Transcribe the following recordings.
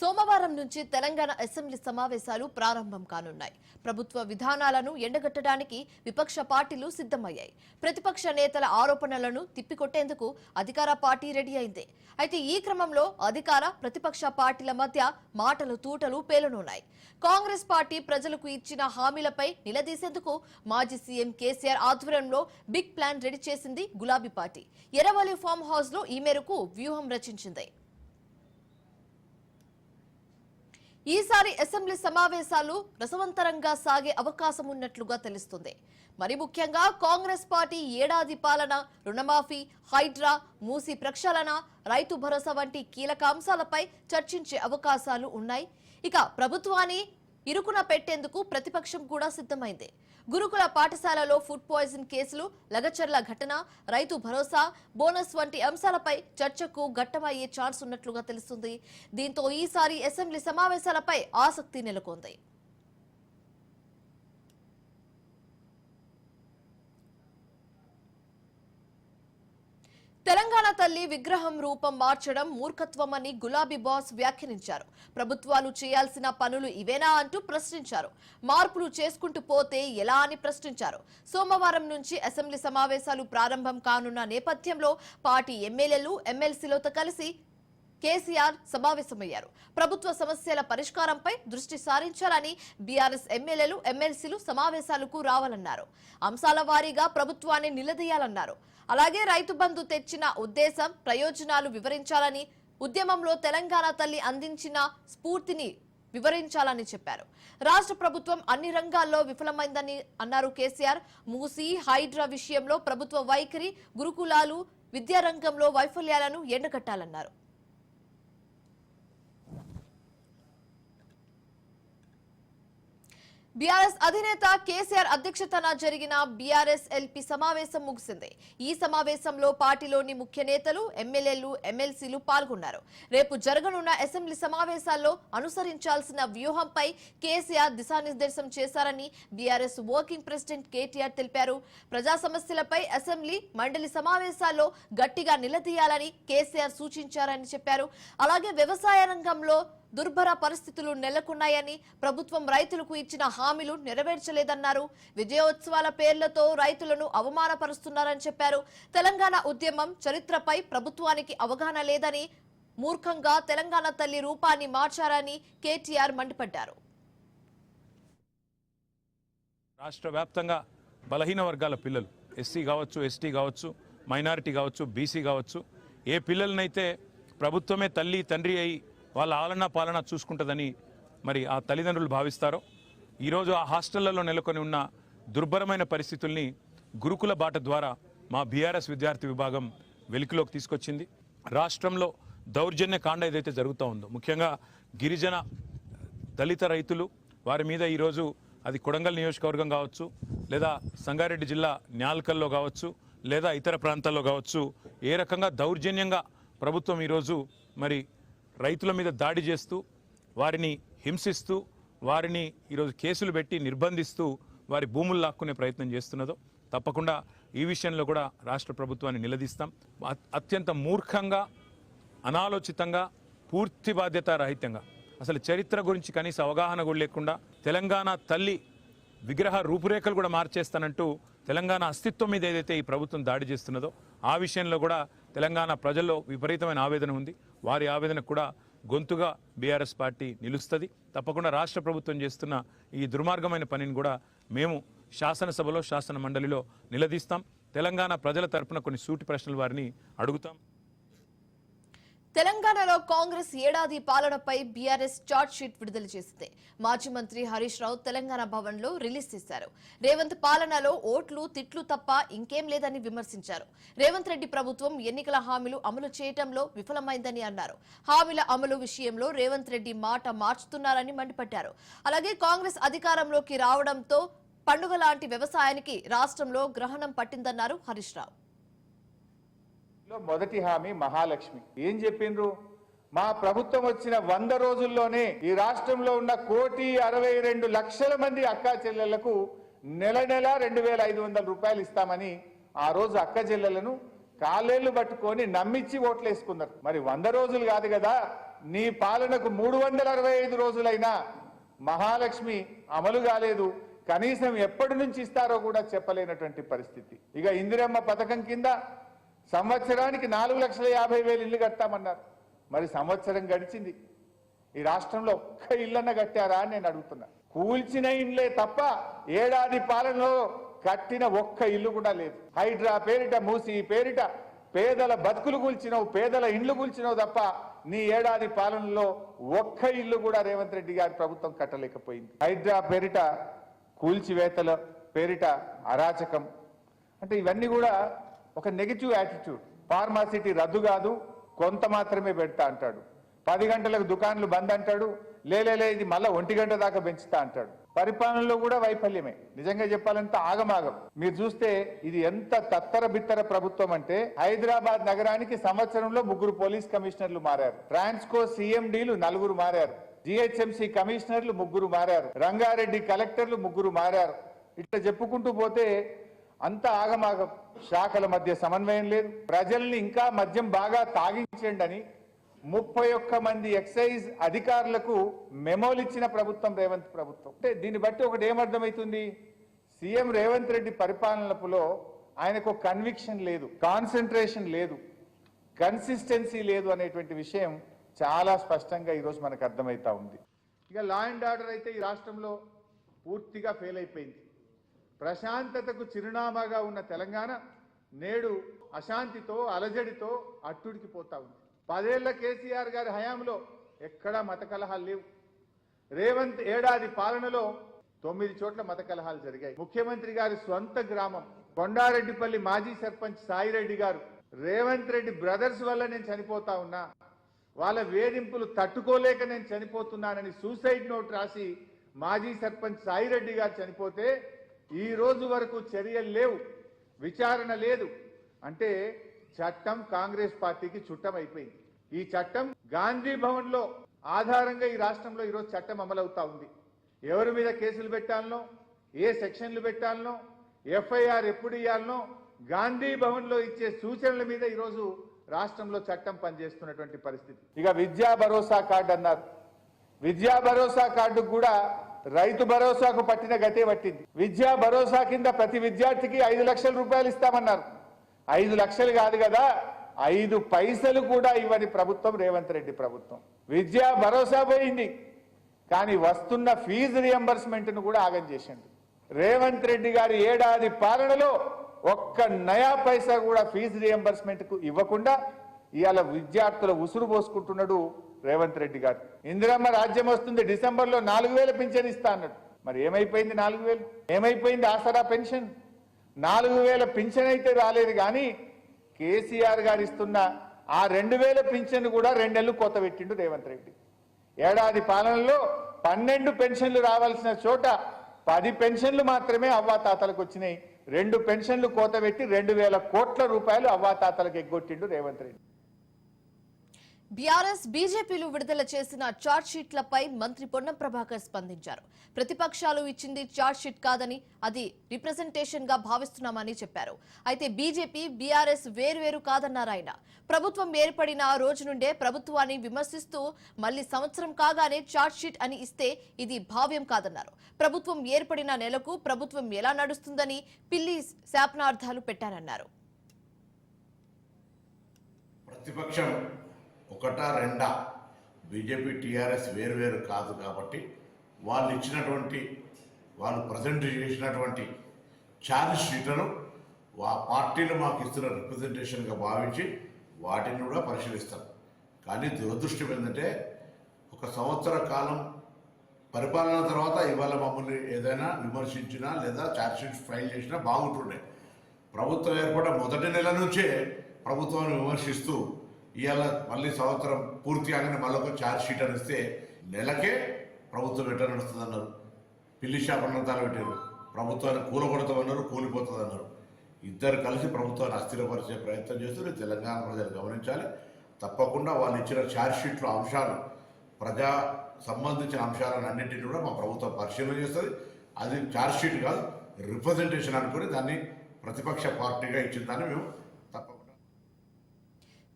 సోమవారం నుంచి తెలంగాణ అసెంబ్లీ సమావేశాలు ప్రారంభం కానున్నాయి. ప్రభుత్వ విధానాలను ఎండగట్టడానికి విపక్ష పార్టీలు సిద్ధమయ్యాయి. ప్రతిపక్ష నేతల ఆరోపణలను తిప్పికొట్టేందుకు అధికార పార్టీ రెడీ అయింది. అయితే ఈ క్రమంలో అధికార ప్రతిపక్ష పార్టీల మధ్య మాటలు తూటలు పేలనున్నాయి. కాంగ్రెస్ పార్టీ ప్రజలకు ఇచ్చిన హామీలపై నిలదీసేందుకు మాజీ సీఎం కేసీఆర్ ఆధ్వర్యంలో బిగ్ ప్లాన్ రెడీ చేసింది గులాబీ పార్టీ. ఎరవలి ఫామ్ హౌస్లో ఈ మేరకు వ్యూహం రచించింది. ఈసారి అసెంబ్లీ సమావేశాలు రసవంతరంగా సాగే అవకాశం ఉన్నట్లుగా తెలుస్తుంది. మరి ముఖ్యంగా కాంగ్రెస్ పార్టీ ఏడాది పాలన రుణమాఫీ హైడ్రా మూసి ప్రక్షాళన రైతు భరోసా వంటి కీలక అంశాలపై చర్చించే అవకాశాలు ఉన్నాయి. ఇక ప్రభుత్వాన్ని ఇరుకున పెట్టేందుకు ప్రతిపక్షం కూడా సిద్ధమైంది. గురుకుల పాఠశాలలో ఫుడ్ పాయిజన్ కేసులు లగచర్ల ఘటన రైతు భరోసా బోనస్ వంటి అంశాలపై చర్చకు ఘట్టమయ్యే ఛాన్స్ ఉన్నట్లుగా తెలుస్తుంది. దీంతో ఈసారి అసెంబ్లీ సమావేశాలపై ఆసక్తి నెలకొంది. తెలంగాణ తల్లి విగ్రహం రూపం మార్చడం మూర్ఖత్వమని గులాబీ బాస్ వ్యాఖ్యానించారు. ప్రభుత్వాలు చేయాల్సిన పనులు ఇవేనా అంటూ ప్రశ్నించారు. మార్పులు చేసుకుంటూ పోతే ఎలా అని ప్రశ్నించారు. సోమవారం నుంచి అసెంబ్లీ సమావేశాలు ప్రారంభం కానున్న నేపథ్యంలో పార్టీ ఎమ్మెల్యేలు ఎమ్మెల్సీలతో కలిసి కేసీఆర్ సమావేశమయ్యారు. ప్రభుత్వ సమస్యల పరిష్కారంపై దృష్టి సారించాలని బీఆర్ఎస్ ఎమ్మెల్యేలు ఎమ్మెల్సీలు సమావేశాలకు రావాలన్నారు. అంశాల వారీగా ప్రభుత్వాన్ని నిలదీయాలన్నారు. అలాగే రైతు బంధు తెచ్చిన ఉద్దేశం ప్రయోజనాలు వివరించాలని ఉద్యమంలో తెలంగాణ తల్లి అందించిన స్ఫూర్తిని వివరించాలని చెప్పారు. రాష్ట్ర ప్రభుత్వం అన్ని రంగాల్లో విఫలమైందని అన్నారు కేసీఆర్. మూసి హైడ్రా విషయంలో ప్రభుత్వ వైఖరి గురుకులాలు విద్యారంగంలో వైఫల్యాలను ఎండగట్టాలన్నారు. బీఆర్ఎస్ అధినేత కేసీఆర్ అధ్యక్షతన జరిగిన బీఆర్ఎస్ ఎల్పీ సమావేశం ముగిసింది. ఈ సమావేశంలో పార్టీలోని ముఖ్య నేతలు ఎమ్మెల్యేలు ఎమ్మెల్సీలు పాల్గొన్నారు. రేపు జరగనున్న అసెంబ్లీ సమావేశాల్లో అనుసరించాల్సిన వ్యూహంపై కేసీఆర్ దిశానిర్దేశం చేశారని బీఆర్ఎస్ వర్కింగ్ ప్రెసిడెంట్ కేటీఆర్ తెలిపారు. ప్రజా సమస్యలపై అసెంబ్లీ మండలి సమావేశాల్లో గట్టిగా నిలదీయాలని కేసీఆర్ సూచించారని చెప్పారు. అలాగే వ్యవసాయ రంగంలో దుర్భర పరిస్థితులు నెలకొన్నాయని ప్రభుత్వం రైతులకు ఇచ్చిన హామీలు నెరవేర్చలేదన్నారు. విజయోత్సవాల పేర్లతో రైతులను అవమానపరుస్తున్నారని చెప్పారు. తెలంగాణ ఉద్యమం చరిత్రపై ప్రభుత్వానికి అవగాహన లేదని మూర్ఖంగా తెలంగాణ తల్లి రూపాన్ని మార్చారని కేటీఆర్ మండిపడ్డారు. రాష్ట్ర వ్యాప్తంగా బలహీన వర్గాల పిల్లలు ఎస్సీ కావచ్చు ఎస్టీ కావచ్చు మైనారిటీ కావచ్చు బీసీ కావచ్చు ఏ పిల్లలనైతే ప్రభుత్వమే తల్లి తండ్రి అయి వాళ్ళ ఆలన పాలన చూసుకుంటుందని మరి ఆ తల్లిదండ్రులు భావిస్తారో ఈరోజు ఆ హాస్టళ్ళలో నెలకొని ఉన్న దుర్భరమైన పరిస్థితుల్ని గురుకుల బాట ద్వారా మా బీఆర్ఎస్ విద్యార్థి విభాగం వెలికిలోకి తీసుకొచ్చింది. రాష్ట్రంలో దౌర్జన్య కాండ ఏదైతే జరుగుతూ ఉందో ముఖ్యంగా గిరిజన దళిత రైతులు వారి మీద ఈరోజు అది కొడంగల్ నియోజకవర్గం కావచ్చు లేదా సంగారెడ్డి జిల్లా న్యాల్కల్లో కావచ్చు లేదా ఇతర ప్రాంతాల్లో కావచ్చు ఏ రకంగా దౌర్జన్యంగా ప్రభుత్వం ఈరోజు మరి రైతుల మీద దాడి చేస్తూ వారిని హింసిస్తూ వారిని ఈరోజు కేసులు పెట్టి నిర్బంధిస్తూ వారి భూములు లాక్కునే ప్రయత్నం చేస్తున్నదో తప్పకుండా ఈ విషయంలో కూడా రాష్ట్ర ప్రభుత్వాన్ని నిలదీస్తాం. అత్యంత మూర్ఖంగా అనాలోచితంగా పూర్తి బాధ్యత రహిత్యంగా అసలు చరిత్ర గురించి కనీస అవగాహన కూడా లేకుండా తెలంగాణ తల్లి విగ్రహ రూపురేఖలు కూడా మార్చేస్తానంటూ తెలంగాణ అస్తిత్వం మీద ఏదైతే ఈ ప్రభుత్వం దాడి చేస్తున్నదో ఆ విషయంలో కూడా తెలంగాణ ప్రజల్లో విపరీతమైన ఆవేదన ఉంది. వారి ఆవేదన కూడా గొంతుగా బీఆర్ఎస్ పార్టీ నిలుస్తుంది. తప్పకుండా రాష్ట్ర ప్రభుత్వం చేస్తున్న ఈ దుర్మార్గమైన పనిని కూడా మేము శాసనసభలో శాసన మండలిలో నిలదీస్తాం. తెలంగాణ ప్రజల తరపున కొన్ని సూటి ప్రశ్నలు వారిని అడుగుతాం. తెలంగాణలో కాంగ్రెస్ ఏడాది పాలనపై బీఆర్ఎస్ చార్ట్ షీట్ విడుదల చేసింది. మాజీ మంత్రి హరీష్ రావు తెలంగాణ భవన్లో రిలీజ్ చేశారు. రేవంత్ పాలనలో ఓట్లు తిట్లు తప్ప ఇంకేం లేదని విమర్శించారు. రేవంత్ రెడ్డి ప్రభుత్వం ఎన్నికల హామీలు అమలు చేయటంలో విఫలమైందని అన్నారు. హామీల అమలు విషయంలో రేవంత్ రెడ్డి మాట మార్చుతున్నారని మండిపడ్డారు. అలాగే కాంగ్రెస్ అధికారంలోకి రావడంతో పండుగ లాంటి వ్యవసాయానికి రాష్ట్రంలో గ్రహణం పట్టిందన్నారు హరీష్ రావు. లో మొదటి హామీ మహాలక్ష్మి. ఏం చెప్పిండ్రు? మా ప్రభుత్వం వచ్చిన వంద రోజుల్లోనే ఈ రాష్ట్రంలో ఉన్న కోటి అరవై రెండు లక్షల మంది అక్కా చెల్లెళ్ళకు నెల నెల రెండు వేల ఐదు వందల రూపాయలు ఇస్తామని ఆ రోజు అక్క చెల్లెలను కాలేళ్ళు పట్టుకొని నమ్మించి ఓట్లేసుకున్నారు. మరి వంద రోజులు కాదు కదా నీ పాలనకు మూడు వందల అరవై ఐదు రోజులైనా మహాలక్ష్మి అమలు కాలేదు. కనీసం ఎప్పటి నుంచి ఇస్తారో కూడా చెప్పలేనటువంటి పరిస్థితి. ఇక ఇందిరమ్మ పథకం కింద సంవత్సరానికి నాలుగు లక్షల యాభై వేలు ఇల్లు కట్టామన్నారు మరి సంవత్సరం గడిచింది. ఈ రాష్ట్రంలో ఒక్క ఇల్లన్న కట్టారా అని నేను అడుగుతున్నా. కూల్చిన ఇండ్లే తప్ప ఏడాది పాలనలో కట్టిన ఒక్క ఇల్లు కూడా లేదు. హైడ్రా పేరిట మూసి పేరిట పేదల బతుకులు కూల్చినవు పేదల ఇండ్లు కూల్చినవు తప్ప నీ ఏడాది పాలనలో ఒక్క ఇల్లు కూడా రేవంత్ రెడ్డి గారి ప్రభుత్వం కట్టలేకపోయింది. హైడ్రా పేరిట కూల్చివేతల పేరిట అరాచకం. అంటే ఇవన్నీ కూడా ఒక నెగిటివ్ యాటిట్యూడ్ ఫార్మాసిటీ రద్దు కాదు కొంత మాత్రమే పెడతా అంటాడు. పది గంటలకు దుకాన్లు బంద్ అంటాడు లేలేలే ఇది మళ్ళీ ఒంటి గంట దాకా పెంచుతా అంటాడు. పరిపాలనలో కూడా వైఫల్యమే. నిజంగా చెప్పాలంటే ఆగమాగం. మీరు చూస్తే ఇది ఎంత తత్తర బిత్తర ప్రభుత్వం అంటే హైదరాబాద్ నగరానికి సంవత్సరంలో ముగ్గురు పోలీస్ కమిషనర్లు మారారు. ట్రాన్స్కో సీఎండీలు నలుగురు మారారు. జిహెచ్ఎంసీ కమిషనర్లు ముగ్గురు మారారు. రంగారెడ్డి కలెక్టర్లు ముగ్గురు మారారు. ఇట్లా చెప్పుకుంటూ పోతే అంత ఆగమాగం. శాఖల మధ్య సమన్వయం లేదు. ప్రజల్ని ఇంకా మద్యం బాగా తాగించండి అని ముప్పై ఒక్క మంది ఎక్సైజ్ అధికారులకు మెమోలు ఇచ్చిన ప్రభుత్వం రేవంత్ ప్రభుత్వం. అంటే దీన్ని బట్టి ఒకటి ఏమర్థమవుతుంది సీఎం రేవంత్ రెడ్డి పరిపాలనలో ఆయనకు కన్విక్షన్ లేదు కాన్సన్ట్రేషన్ లేదు కన్సిస్టెన్సీ లేదు అనేటువంటి విషయం చాలా స్పష్టంగా ఈరోజు మనకు అర్థమవుతా ఉంది. ఇక లా అండ్ ఆర్డర్ అయితే ఈ రాష్ట్రంలో పూర్తిగా ఫెయిల్ అయిపోయింది. ప్రశాంతతకు చిరునామాగా ఉన్న తెలంగాణ నేడు అశాంతితో అలజడితో అట్టుడికి పోతా ఉంది. పదేళ్ళ కేసీఆర్ గారి హయాంలో ఎక్కడా మత కలహాలు లేవు. రేవంత్ ఏడాది పాలనలో తొమ్మిది చోట్ల మత కలహాలు జరిగాయి. ముఖ్యమంత్రి గారి స్వంత గ్రామం కొండారెడ్డిపల్లి మాజీ సర్పంచ్ సాయిరెడ్డి గారు రేవంత్ రెడ్డి బ్రదర్స్ వల్ల నేను చనిపోతా ఉన్నా వాళ్ళ వేధింపులు తట్టుకోలేక నేను చనిపోతున్నానని సూసైడ్ నోట్ రాసి మాజీ సర్పంచ్ సాయిరెడ్డి గారు చనిపోతే ఈ రోజు వరకు చర్యలు లేవు. విచారణ లేదు. అంటే చట్టం కాంగ్రెస్ పార్టీకి చుట్టం అయిపోయింది. ఈ చట్టం గాంధీ భవన్లో ఆధారంగా ఈ రాష్ట్రంలో ఈరోజు చట్టం అమలవుతా ఉంది. ఎవరి మీద కేసులు పెట్టాలనో ఏ సెక్షన్లు పెట్టాలనో ఎఫ్ఐఆర్ ఎప్పుడు ఇవ్వాలనో గాంధీ భవన్లో ఇచ్చే సూచనల మీద ఈరోజు రాష్ట్రంలో చట్టం పనిచేస్తున్నటువంటి పరిస్థితి. ఇక విద్యా భరోసా కార్డు అన్నారు. విద్యా భరోసా కార్డు కూడా రైతు భరోసాకు పట్టిన గతే పట్టింది. విద్యా భరోసా కింద ప్రతి విద్యార్థికి ఐదు లక్షల రూపాయలు ఇస్తామన్నారు. ఐదు లక్షలు కాదు కదా ఐదు పైసలు కూడా ఇవ్వని ప్రభుత్వం రేవంత్ రెడ్డి ప్రభుత్వం. విద్యా భరోసా పోయింది కానీ వస్తున్న ఫీజు రియంబర్స్మెంట్ను కూడా ఆగం చేసిండు రేవంత్ రెడ్డి గారి ఏడాది పాలనలో ఒక్క నయా పైసా కూడా ఫీజు రియంబర్స్మెంట్కు ఇవ్వకుండా ఇవాళ విద్యార్థుల ఉసురు పోసుకుంటున్నాడు రేవంత్ రెడ్డి గారు. ఇందిరమ్మ రాజ్యం వస్తుంది డిసెంబర్లో నాలుగు వేల పింఛన్ ఇస్తా అన్నాడు. మరి ఏమైపోయింది నాలుగు వేలు? ఏమైపోయింది ఆసరా పెన్షన్? నాలుగు వేల పింఛన్ అయితే రాలేదు కానీ కేసీఆర్ గారు ఇస్తున్న ఆ రెండు వేల పింఛన్ కూడా రెండేళ్ళు కోత పెట్టిండు రేవంత్ రెడ్డి. ఏడాది పాలనలో పన్నెండు పెన్షన్లు రావాల్సిన చోట పది పెన్షన్లు మాత్రమే అవ్వాతాతలకు వచ్చినాయి. రెండు పెన్షన్లు కోత పెట్టి రెండు వేల కోట్ల రూపాయలు అవ్వాతాతలకు ఎగ్గొట్టిండు రేవంత్ రెడ్డి. బీఆర్ఎస్ బీజేపీలు విడుదల చేసిన చార్జ్ షీట్లపై మంత్రి పొన్నం ప్రభాకర్ స్పందించారు. ప్రతిపక్షాలు ఇచ్చింది చార్జ్ షీట్ కాదని అది రిప్రజెంటేషన్గా భావిస్తున్నామని చెప్పారు. అయితే బీజేపీ బీఆర్ఎస్ వేరువేరు కాదన్నారు ఆయన. ప్రభుత్వం ఏర్పడిన రోజు నుండే ప్రభుత్వాన్ని విమర్శిస్తూ మళ్ళీ సంవత్సరం కాగానే చార్జ్ షీట్ అని ఇస్తే ఇది భావ్యం కాదన్నారు. ప్రభుత్వం ఏర్పడిన నెలకు ప్రభుత్వం ఎలా నడుస్తుందని పిల్లి శాపనార్థాలు పెట్టారన్నారు. ప్రతిపక్షం ఒకటా రెండా బీజేపీ టీఆర్ఎస్ వేరువేరు కాదు కాబట్టి వాళ్ళు ఇచ్చినటువంటి వాళ్ళు ప్రజెంట్ చేసినటువంటి ఛార్జ్ షీట్లను ఆ పార్టీలు మాకు ఇస్తున్న రిప్రజెంటేషన్గా భావించి వాటిని కూడా పరిశీలిస్తాం. కానీ దురదృష్టం ఏంటంటే ఒక సంవత్సర కాలం పరిపాలన తర్వాత ఇవాళ మమ్మల్ని ఏదైనా విమర్శించినా లేదా ఛార్జ్ షీట్ ఫైల్ చేసినా బాగుంటుండే. ప్రభుత్వం ఏర్పడ మొదటి నెల నుంచే ప్రభుత్వాన్ని విమర్శిస్తూ ఇవాళ మళ్ళీ సంవత్సరం పూర్తి కాగానే మళ్ళీ ఒక ఛార్జ్ షీట్ అని ఇస్తే నెలకే ప్రభుత్వం ఎట్లా నడుస్తుంది అన్నారు పిల్లి శాపనంతాలు పెట్టారు. ప్రభుత్వాన్ని కూలగొడతామన్నారు కూలిపోతుంది అన్నారు ఇద్దరు కలిసి ప్రభుత్వాన్ని అస్థిరపరిచే ప్రయత్నం చేస్తున్నారు. తెలంగాణ ప్రజలు గమనించాలి. తప్పకుండా వాళ్ళు ఇచ్చిన ఛార్జ్ షీట్లో అంశాలు ప్రజా సంబంధించిన అంశాలను అన్నింటినీ కూడా మా ప్రభుత్వం పరిశీలన చేస్తుంది. అది ఛార్జ్ షీట్ కాదు రిప్రజెంటేషన్ అనుకుని దాన్ని ప్రతిపక్ష పార్టీగా ఇచ్చిందని మేము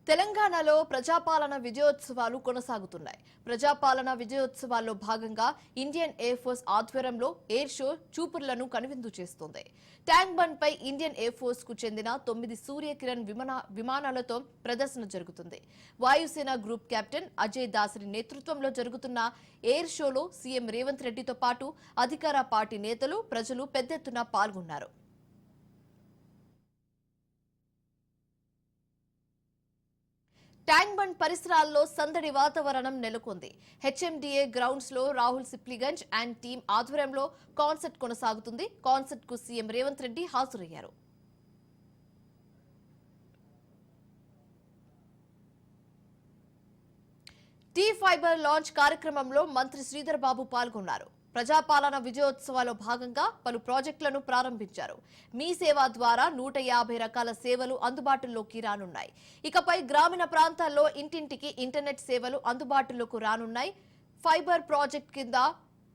తెలంగాణలో ప్రజాపాలన విజయోత్సవాలు కొనసాగుతున్నాయి. ప్రజాపాలన విజయోత్సవాల్లో భాగంగా ఇండియన్ ఎయిర్ ఫోర్స్ ఆధ్వర్యంలో ఎయిర్ షో చూపుర్లను కనువిందు చేస్తోంది. ట్యాంక్ బండ్ పై ఇండియన్ ఎయిర్ ఫోర్స్కు చెందిన తొమ్మిది సూర్యకిరణ్ విమాన విమానాలతో ప్రదర్శన జరుగుతుంది. వాయుసేన గ్రూప్ కెప్టెన్ అజయ్ దాసరి నేతృత్వంలో జరుగుతున్న ఎయిర్ షోలో సీఎం రేవంత్ రెడ్డితో పాటు అధికార పార్టీ నేతలు ప్రజలు పెద్ద ఎత్తున పాల్గొన్నారు. ట్యాంక్ బండ్ పరిసరాల్లో సందడి వాతావరణం నెలకొంది. హెచ్ఎండిఏ గ్రౌండ్స్లో రాహుల్ సిప్లిగంజ్ అండ్ టీం ఆధ్వర్యంలో కాన్సర్ట్ కొనసాగుతుంది. కాన్సర్ట్కు సీఎం రేవంత్ రెడ్డి హాజరయ్యారు. టీ ఫైబర్ లాంచ్ కార్యక్రమంలో మంత్రి శ్రీధర్ బాబు పాల్గొన్నారు. ప్రజాపాలన విజయోత్సవాల్లో భాగంగా పలు ప్రాజెక్టులను ప్రారంభించారు. మీ సేవ ద్వారా నూట యాభై రకాల సేవలు అందుబాటులోకి రానున్నాయి. ఇకపై గ్రామీణ ప్రాంతాల్లో ఇంటింటికి ఇంటర్నెట్ సేవలు అందుబాటులోకి రానున్నాయి. ఫైబర్ ప్రాజెక్ట్ కింద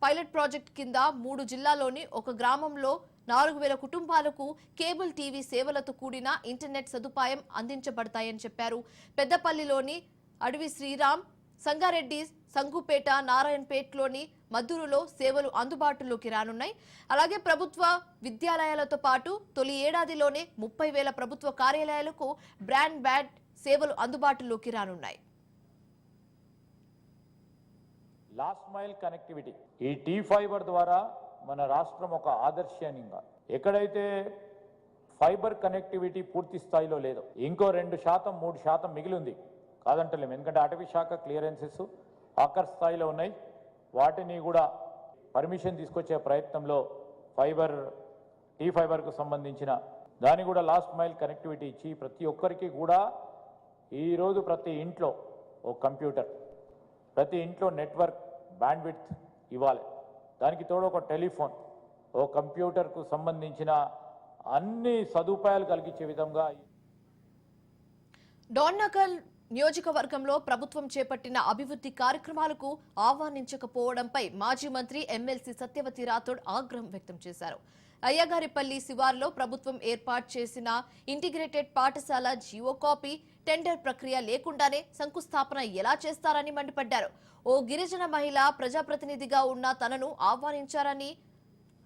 పైలట్ ప్రాజెక్ట్ కింద మూడు జిల్లాలోని ఒక గ్రామంలో నాలుగు వేల కుటుంబాలకు కేబుల్ టీవీ సేవలతో కూడిన ఇంటర్నెట్ సదుపాయం అందించబడతాయని చెప్పారు. పెద్దపల్లిలోని అడవి శ్రీరామ్ సంగారెడ్డి సంగుపేట నారాయణపేటలోని మద్దూరులో సేవలు అందుబాటులోకి రానున్నాయి. అలాగే ప్రభుత్వ విద్యాలయాలతో పాటు తొలి ఏడాదిలోనే ముప్పై వేల ప్రభుత్వ కార్యాలయాలకు బ్రాండ్ బ్యాడ్ సేవలు అందుబాటులోకి రానున్నాయి. Last mile connectivity. ఈ టీ ఫైబర్ ద్వారా మన రాష్ట్రం ఒక ఆదర్శనీయంగా ఎక్కడైతే ఫైబర్ కనెక్టివిటీ పూర్తి స్థాయిలో లేదో ఇంకో రెండు శాతం మూడు శాతం మిగిలి ఉంది. కాదంటలేము. ఎందుకంటే అటవీ శాఖ క్లియరెన్సెస్ ఆకర్ స్థాయిలో ఉన్నాయి. వాటిని కూడా పర్మిషన్ తీసుకొచ్చే ప్రయత్నంలో ఫైబర్ టీ ఫైబర్కు సంబంధించిన దాన్ని కూడా లాస్ట్ మైల్ కనెక్టివిటీ ఇచ్చి ప్రతి ఒక్కరికి కూడా ఈరోజు ప్రతి ఇంట్లో ఓ కంప్యూటర్ ప్రతి ఇంట్లో నెట్వర్క్ బ్యాండ్విడ్త్ ఇవ్వాలి. దానికి తోడు ఒక టెలిఫోన్ ఓ కంప్యూటర్కు సంబంధించిన అన్ని సదుపాయాలు కలిగించే విధంగా డోర్నకల్ నియోజకవర్గంలో ప్రభుత్వం చేపట్టిన అభివృద్ధి కార్యక్రమాలకు ఆహ్వానించకపోవడంపై మాజీ మంత్రి ఎమ్మెల్సీ సత్యవతి రాథోడ్ ఆగ్రహం వ్యక్తం చేశారు. అయ్యగారిపల్లి శివార్లో ప్రభుత్వం ఏర్పాటు చేసిన ఇంటిగ్రేటెడ్ పాఠశాల జీవో కాపీ టెండర్ ప్రక్రియ లేకుండానే శంకుస్థాపన ఎలా చేస్తారని మండిపడ్డారు. ఓ గిరిజన మహిళ ప్రజాప్రతినిధిగా ఉన్న తనను ఆహ్వానించారని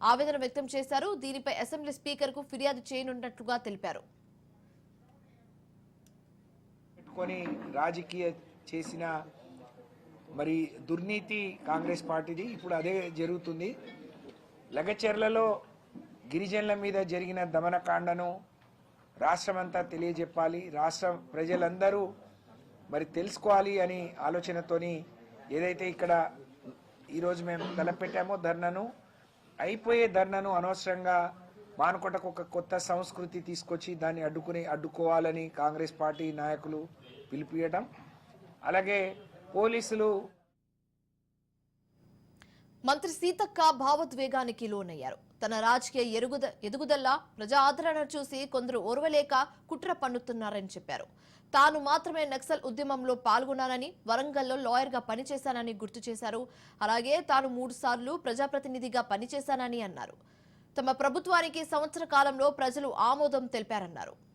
ఆవేదన వ్యక్తం చేశారు. దీనిపై అసెంబ్లీ స్పీకర్కు ఫిర్యాదు చేయనున్నట్లుగా తెలిపారు. పెట్టుకొని రాజకీయ చేసిన మరి దుర్నీతి కాంగ్రెస్ పార్టీది ఇప్పుడు అదే జరుగుతుంది. లగచెర్లలో గిరిజనుల మీద జరిగిన దమనకాండను రాష్ట్రమంతా తెలియజెప్పాలి. రాష్ట్ర ప్రజలందరూ మరి తెలుసుకోవాలి అని ఆలోచనతోని ఏదైతే ఇక్కడ ఈరోజు మేము తలపెట్టామో ధర్నను అయిపోయే ధర్నను అనవసరంగా మానుకోటకు ఒక కొత్త సంస్కృతి తీసుకొచ్చి దాన్ని అడ్డుకుని అడ్డుకోవాలని కాంగ్రెస్ పార్టీ నాయకులు పిలిపియటం. అలాగే పోలీసులు మంత్రి సీతక్క భావోద్వేగానికి లోనయ్యారు. తన రాజకీయ ఎరుగుద ఎదుగుదల ప్రజా ఆదరణ చూసి కొందరు ఓర్వలేక కుట్ర పన్నుతున్నారని చెప్పారు. తాను మాత్రమే నక్సల్ ఉద్యమంలో పాల్గొన్నానని వరంగల్లో లాయర్గా పనిచేశానని గుర్తు చేశారు. అలాగే తాను మూడు సార్లు ప్రజాప్రతినిధిగా పనిచేశానని అన్నారు. తమ ప్రభుత్వానికి సంవత్సర కాలంలో ప్రజలు ఆమోదం తెలిపారన్నారు.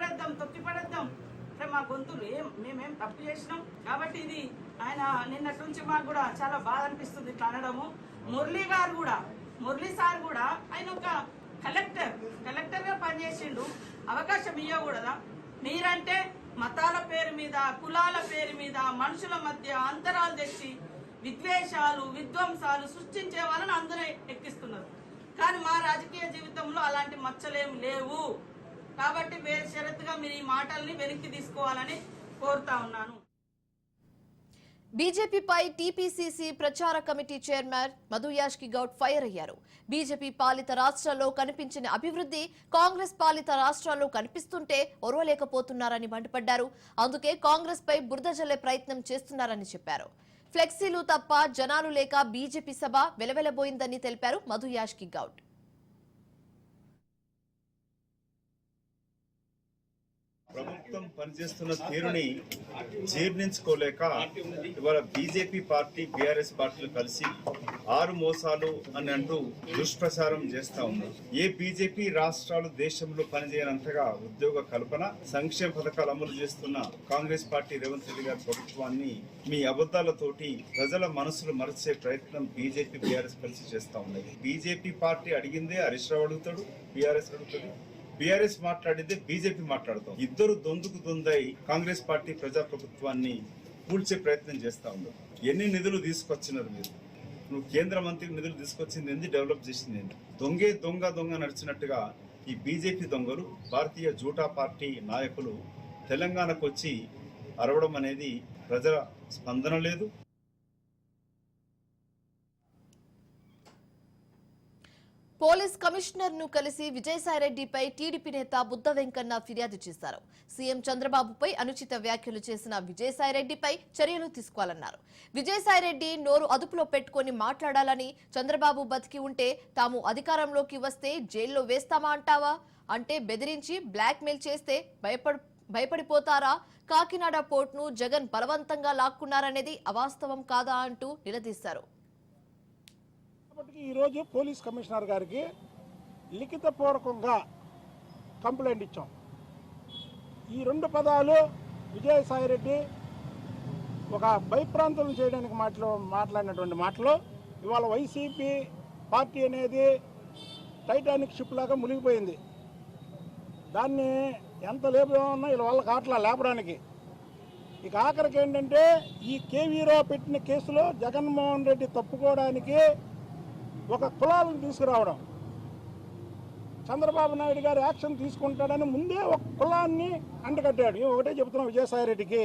పడేద్దాం తొక్కి పడేద్దాం అంటే మా గొంతులు ఏం మేమేం తప్పు చేసినాం? కాబట్టి ఇది ఆయన నిన్నటి నుంచి మాకు కూడా చాలా బాధ అనిపిస్తుంది ఇట్లా అనడము. మురళీ గారు కూడా మురళీ సార్ కూడా ఆయన ఒక కలెక్టర్ కలెక్టర్గా పనిచేసిండు. అవకాశం ఇవ్వకూడదా మీరంటే మతాల పేరు మీద కులాల పేరు మీద మనుషుల మధ్య అంతరాలు తెచ్చి విద్వేషాలు విధ్వంసాలు సృష్టించే వాళ్ళని అందరూ ఎక్కిస్తున్నారు. కానీ మా రాజకీయ జీవితంలో అలాంటి మచ్చలేం లేవు. కాబట్టి వేరే షరతుగా మీరు ఈ మాటల్ని వెనక్కి తీసుకోవాలని కోరుతా ఉన్నాను. బీజేపీపై టీపీసీసీ ప్రచార committee chairman Madhu Yashki Goud fire అయ్యారు. బీజేపీ పాలిత రాష్ట్రాల్లో కనిపించిన అభివృద్ధి కాంగ్రెస్ పాలిత రాష్ట్రాల్లో కనిపిస్తుంటే ఒరవలేకపోతున్నారని మండిపడ్డారు. అందుకే కాంగ్రెస్ పై బురద జల్లే ప్రయత్నం చేస్తున్నారని చెప్పారు. ఫ్లెక్సీలు తప్ప జనాలు లేక బీజేపీ సభ వెలవెలబోయిందని తెలిపారు మధు యాష్కి గౌడ్. ప్రభుత్వం పనిచేస్తున్న తీరుని జీర్ణించుకోలేక ఇవాళ బీజేపీ పార్టీ బీఆర్ఎస్ పార్టీలు కలిసి ఆరు మోసాలు అని అంటూ దుష్ప్రచారం చేస్తా ఉన్నారు ఏ బీజేపీ రాష్ట్రాలు దేశంలో పనిచేయనంతగా ఉద్యోగ కల్పన సంక్షేమ పథకాలు అమలు చేస్తున్న కాంగ్రెస్ పార్టీ రేవంత్ రెడ్డి గారి ప్రభుత్వాన్ని మీ అబద్ధాలతోటి ప్రజల మనసులు మరచే ప్రయత్నం బీజేపీ బీఆర్ఎస్ కలిసి చేస్తా ఉన్నాయి బీజేపీ పార్టీ అడిగిందే హరీష్ రావు అడుగుతాడు బీఆర్ఎస్ అడుగుతాడు. బీఆర్ఎస్ మాట్లాడింది బీజేపీ మాట్లాడుతాం ఇద్దరు దొందుకు దొందై కాంగ్రెస్ పార్టీ ప్రజాప్రభుత్వాన్ని కూల్చే ప్రయత్నం చేస్తా ఉన్నారు. ఎన్ని నిధులు తీసుకొచ్చినారు మీరు? నువ్వు కేంద్ర మంత్రి నిధులు తీసుకొచ్చింది ఏంది? డెవలప్ చేసింది ఏంది? దొంగే దొంగ దొంగ నడిచినట్టుగా ఈ బీజేపీ దొంగలు భారతీయ జూటా పార్టీ నాయకులు తెలంగాణకు వచ్చి అరవడం అనేది ప్రజల స్పందన లేదు. పోలీస్ కమిషనర్ను కలిసి విజయసాయిరెడ్డిపై టీడీపీ నేత బుద్ధ వెంకన్న ఫిర్యాదు చేశారు. సీఎం చంద్రబాబుపై అనుచిత వ్యాఖ్యలు చేసిన విజయసాయిరెడ్డిపై చర్యలు తీసుకోవాలన్నారు. విజయసాయిరెడ్డి నోరు అదుపులో పెట్టుకొని మాట్లాడాలని చంద్రబాబు బతికి ఉంటే తాము అధికారంలోకి వస్తే జైల్లో వేస్తామా అంటావా? అంటే బెదిరించి బ్లాక్మెయిల్ చేస్తే భయపడ భయపడిపోతారా? కాకినాడ పోర్టును జగన్ బలవంతంగా లాక్కున్నారనేది అవాస్తవం కాదా అంటూ నిలదీశారు. అయినప్పటికీ ఈరోజు పోలీస్ కమిషనర్ గారికి లిఖితపూర్వకంగా కంప్లైంట్ ఇచ్చాం. ఈ రెండు పదాలు విజయసాయిరెడ్డి ఒక భయప్రాంతం చేయడానికి మాటలు మాట్లాడినటువంటి మాటలు. ఇవాళ వైసీపీ పార్టీ అనేది టైటానిక్ షిప్ లాగా మునిగిపోయింది. దాన్ని ఎంత లేపుదామన్నా వీళ్ళ వల్ల కాట్లా లేపడానికి. ఇక ఆఖరికి ఏంటంటే ఈ కేవీరావు పెట్టిన కేసులో జగన్మోహన్ రెడ్డి తప్పుకోవడానికి ఒక కులాలను తీసుకురావడం. చంద్రబాబు నాయుడు గారు యాక్షన్ తీసుకుంటాడని ముందే ఒక కులాన్ని అంటగట్టాడు. మేము ఒకటే చెబుతున్నాం విజయసాయిరెడ్డికి.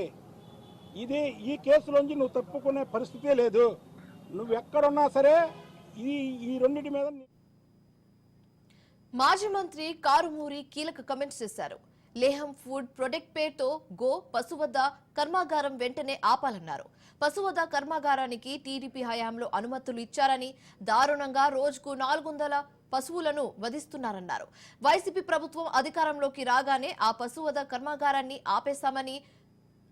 ఇది ఈ కేసులోంచి నువ్వు తప్పుకునే పరిస్థితే లేదు. నువ్వు ఎక్కడున్నా సరే ఈ ఈ రెండింటి మీద మాజీ మంత్రి కారుమూరి కీలక కమెంట్స్ చేశారు. లేహం ఫుడ్ ప్రొడక్ట్ పేరుతో గో పశువద కర్మాగారం వెంటనే ఆపాలన్నారు. పశువద కర్మాగారానికి టీడీపీ హయాంలో అనుమతులు ఇచ్చారని దారుణంగా రోజుకు నాలుగు వందల పశువులను వధిస్తున్నారన్నారు. వైసీపీ ప్రభుత్వం అధికారంలోకి రాగానే ఆ పశువద కర్మాగారాన్ని ఆపేశామని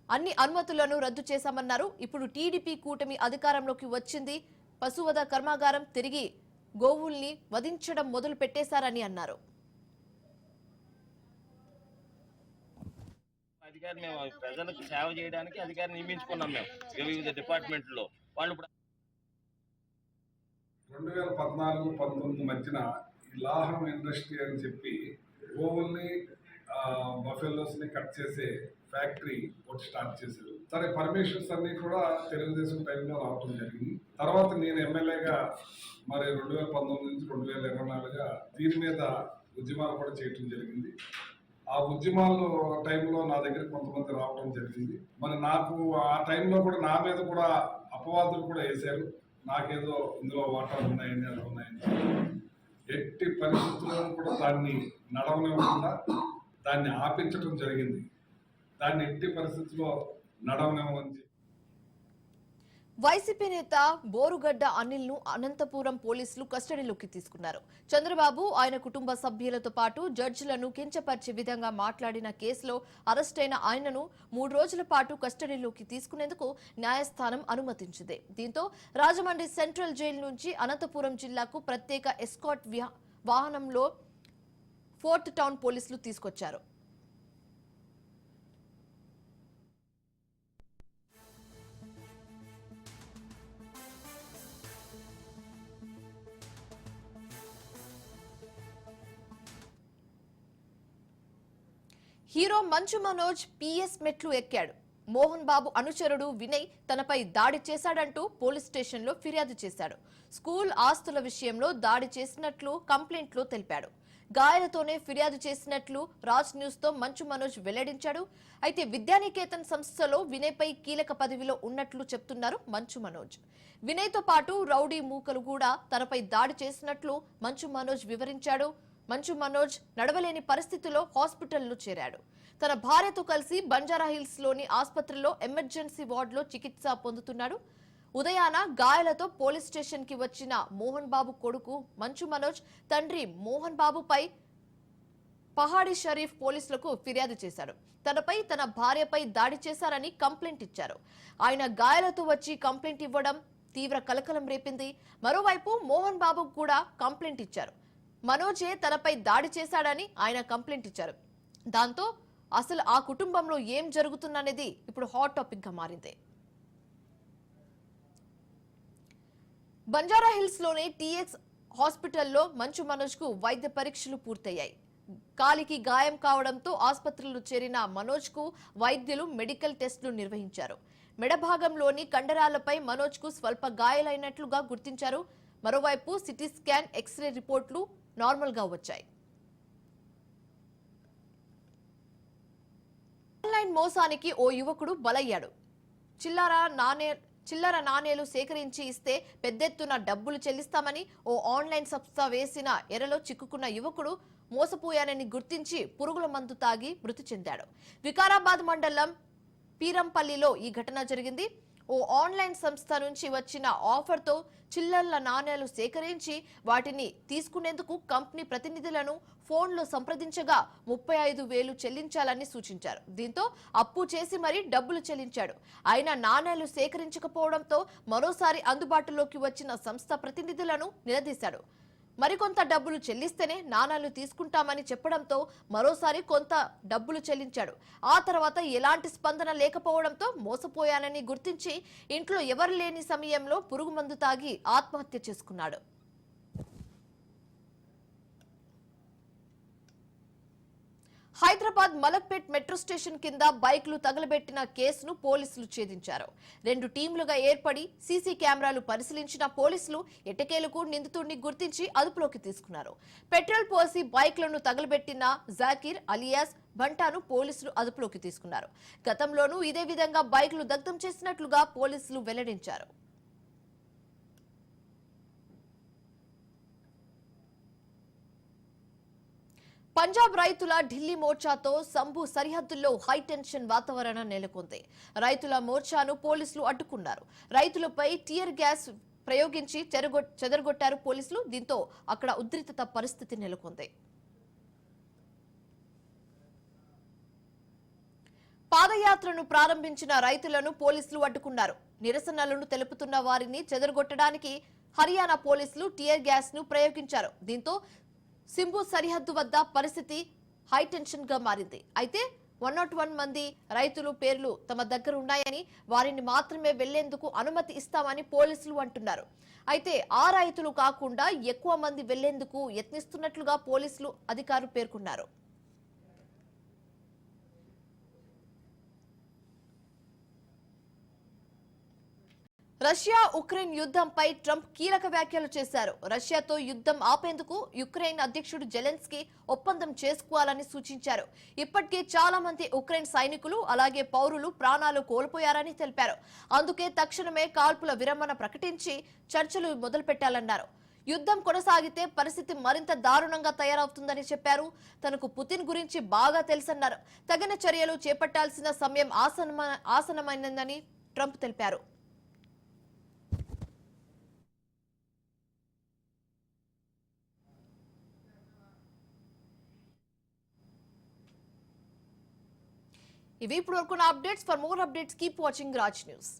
అన్ని అనుమతులను రద్దు చేశామన్నారు. ఇప్పుడు టీడీపీ కూటమి అధికారంలోకి వచ్చింది. పశువద కర్మాగారం తిరిగి గోవుల్ని వధించడం మొదలు పెట్టేశారని అన్నారు. అధికారి మేము ప్రజలకు సేవ చేయడానికి అధికారిని నియమించుకున్నాం మేము. ఇక వివిధ డిపార్ట్మెంట్లో వాళ్ళు ఇప్పుడు రెండు వేల పద్నాలుగు పంతొమ్మిది మధ్యన లాహం ఇండస్ట్రీ అని చెప్పి గోవుల్ని బఫెల్లోస్ని కట్ చేసే ఫ్యాక్టరీ ఒకటి స్టార్ట్ చేశారు. సరే పర్మిషన్స్ అన్ని కూడా తెలుగుదేశం టైంలో రావడం జరిగింది. తర్వాత నేను ఎమ్మెల్యేగా మరి రెండు వేల పంతొమ్మిది నుంచి రెండు వేల ఇరవై నాలుగుగా దీని మీద ఉద్యమాలు కూడా చేయటం జరిగింది. ఆ ఉద్యమాలు టైంలో నా దగ్గర కొంతమంది రావడం జరిగింది. మరి నాకు ఆ టైంలో కూడా నా మీద కూడా అపవాదులు కూడా వేశారు. నాకేదో ఇందులో వాటాలు ఉన్నాయని అలా ఉన్నాయని ఎట్టి పరిస్థితుల్లో కూడా దాన్ని నడవనివ్వకుండా దాన్ని ఆపించడం జరిగింది. దాన్ని ఎట్టి పరిస్థితుల్లో నడవనివ్వని వైసీపీ నేత బోరుగడ్డ అనిల్ను అనంతపురం పోలీసులు కస్టడీలోకి తీసుకున్నారు. చంద్రబాబు ఆయన కుటుంబ సభ్యులతో పాటు జడ్జిలను కించపరిచే విధంగా మాట్లాడిన కేసులో అరెస్టైన ఆయనను మూడు రోజుల పాటు కస్టడీలోకి తీసుకునేందుకు న్యాయస్థానం అనుమతించింది. దీంతో రాజమండ్రి సెంట్రల్ జైలు నుంచి అనంతపురం జిల్లాకు ప్రత్యేక ఎస్కాట్ వాహనంలో ఫోర్త్ టౌన్ పోలీసులు తీసుకొచ్చారు. హీరో మంచు మనోజ్ పిఎస్ మెట్లు ఎక్కాడు. మోహన్ బాబు అనుచరుడు వినయ్ తనపై దాడి చేశాడంటూ పోలీస్ స్టేషన్లో ఫిర్యాదు చేశాడు. స్కూల్ ఆస్తుల విషయంలో దాడి చేసినట్లు కంప్లైంట్లో తెలిపాడు. గాయాలతోనే ఫిర్యాదు చేసినట్లు రాజ్ న్యూస్తో మంచు మనోజ్ వెల్లడించాడు. అయితే విద్యానికేతన్ సంస్థలో వినయ్పై కీలక పదవిలో ఉన్నట్లు చెప్తున్నారు మంచు మనోజ్. వినయ్తో పాటు రౌడీ మూకలు కూడా తనపై దాడి చేసినట్లు మంచు మనోజ్ వివరించాడు. మంచు మనోజ్ నడవలేని పరిస్థితిలో హాస్పిటల్లో చేరాడు. తన భార్యతో కలిసి బంజారాహిల్స్లోని ఆసుపత్రిలో ఎమర్జెన్సీ వార్డులో చికిత్స పొందుతున్నాడు. ఉదయాన గాయాలతో పోలీస్ స్టేషన్కి వచ్చిన మోహన్ బాబు కొడుకు మంచు మనోజ్ తండ్రి మోహన్ బాబుపై పహాడీ షరీఫ్ పోలీసులకు ఫిర్యాదు చేశాడు తనపై తన భార్యపై దాడి చేశారని కంప్లైంట్ ఇచ్చారు. ఆయన గాయాలతో వచ్చి కంప్లైంట్ ఇవ్వడం తీవ్ర కలకలం రేపింది. మరోవైపు మోహన్ బాబు కూడా కంప్లైంట్ ఇచ్చారు. మనోజే తనపై దాడి చేశాడని ఆయన కంప్లైంట్ ఇచ్చారు. దాంతో అసలు ఆ కుటుంబంలో ఏం జరుగుతుందనేది ఇప్పుడు హాట్ టాపిక్గా మారింది. బంజారా హిల్స్లోని టీఎక్స్ హాస్పిటల్లో మంచు మనోజ్కు వైద్య పరీక్షలు పూర్తయ్యాయి. కాలికి గాయం కావడంతో ఆసుపత్రిలో చేరిన మనోజ్కు వైద్యులు మెడికల్ టెస్టులు నిర్వహించారు. మెడ భాగంలోని కండరాలపై మనోజ్కు స్వల్ప గాయాలైనట్లుగా గుర్తించారు. మరోవైపు సిటీ స్కాన్ ఎక్స్రే రిపోర్టులు నార్మల్గా వచ్చాయి. ఆన్లైన్ మోసానికి ఓ యువకుడు బలయ్యాడు. చిల్లర నాణే చిల్లర నాణేలు సేకరించి ఇస్తే పెద్దెత్తున డబ్బులు చెల్లిస్తామని ఓ ఆన్లైన్ సంస్థ వేసిన ఎరలో చిక్కుకున్న యువకుడు మోసపోయానని గుర్తించి పురుగుల మందు తాగి మృతి చెందాడు. వికారాబాద్ మండలం పీరంపల్లిలో ఈ ఘటన జరిగింది. ఓ ఆన్లైన్ సంస్థ నుంచి వచ్చిన ఆఫర్తో చిల్లర్ల నాణేలు సేకరించి వాటిని తీసుకునేందుకు కంపెనీ ప్రతినిధులను ఫోన్లో సంప్రదించగా ముప్పై ఐదు వేలు చెల్లించాలని సూచించారు. దీంతో అప్పు చేసి మరీ డబ్బులు చెల్లించాడు. అయినా నాణేలు సేకరించకపోవడంతో మరోసారి అందుబాటులోకి వచ్చిన సంస్థ ప్రతినిధులను నిలదీశాడు. మరికొంత డబ్బులు చెల్లిస్తేనే నాణాలు తీసుకుంటామని చెప్పడంతో మరోసారి కొంత డబ్బులు చెల్లించాడు. ఆ తర్వాత ఎలాంటి స్పందన లేకపోవడంతో మోసపోయానని గుర్తించి ఇంట్లో ఎవరు లేని సమయంలో పురుగుమందు తాగి ఆత్మహత్య చేసుకున్నాడు. హైదరాబాద్ మలక్పేట్ మెట్రో స్టేషన్ కింద బైక్లు తగలబెట్టిన కేసును పోలీసులు ఛేదించారు. రెండు టీంలుగా ఏర్పడి సీసీ కెమెరాలు పరిశీలించిన పోలీసులు ఎటకేలకు నిందితుడిని గుర్తించి అదుపులోకి తీసుకున్నారు. పెట్రోల్ పోసి బైక్లను తగలబెట్టిన జాకీర్ అలియాస్ బంటాను పోలీసులు అదుపులోకి తీసుకున్నారు. గతంలోనూ ఇదే విధంగా బైక్లు దగ్ధం చేసినట్లుగా పోలీసులు వెల్లడించారు. పంజాబ్ రైతుల ఢిల్లీ మోర్చాతో సంభు సరిహద్దుల్లో హైటెన్షన్ వాతావరణం నెలకొంది. రైతుల మోర్చాను పోలీసులు అడ్డుకున్నారు. రైతులపై టియర్ గ్యాస్ ప్రయోగించి చెరగొ- చెదరగొట్టారు పోలీసులు. దీంతో అక్కడ ఉద్రిక్తత పరిస్థితి నెలకొంది. పాదయాత్రను ప్రారంభించిన రైతులను పోలీసులు అడ్డుకున్నారు. నిరసనలను తెలుపుతున్న వారిని చెదరగొట్టడానికి హర్యానా పోలీసులు టియర్ గ్యాస్ను ప్రయోగించారు. దీంతో సింబు సరిహద్దు వద్ద పరిస్థితి హైటెన్షన్గా మారింది. అయితే వన్ నాట్ వన్ మంది రైతులు పేర్లు తమ దగ్గర ఉన్నాయని వారిని మాత్రమే వెళ్ళేందుకు అనుమతి ఇస్తామని పోలీసులు అంటున్నారు. అయితే ఆ రైతులు కాకుండా ఎక్కువ మంది వెళ్ళేందుకు యత్నిస్తున్నట్లుగా పోలీసులు అధికారులు పేర్కొన్నారు. రష్యా ఉక్రెయిన్ యుద్ధంపై ట్రంప్ కీలక వ్యాఖ్యలు చేశారు. రష్యాతో యుద్ధం ఆపేందుకు యుక్రెయిన్ అధ్యక్షుడు జెలెన్స్కీ ఒప్పందం చేసుకోవాలని సూచించారు. ఇప్పటికే చాలా మంది ఉక్రెయిన్ సైనికులు అలాగే పౌరులు ప్రాణాలు కోల్పోయారని తెలిపారు. అందుకే తక్షణమే కాల్పుల విరమణ ప్రకటించి చర్చలు మొదలుపెట్టాలన్నారు. యుద్ధం కొనసాగితే పరిస్థితి మరింత దారుణంగా తయారవుతుందని చెప్పారు. తనకు పుతిన్ గురించి బాగా తెలుసన్నారు. తగిన చర్యలు చేపట్టాల్సిన సమయం ఆసనమ ఆసనమైందని ట్రంప్ తెలిపారు. ఇవి ఇప్పుడు వరకు updates for more updates keep watching Raj news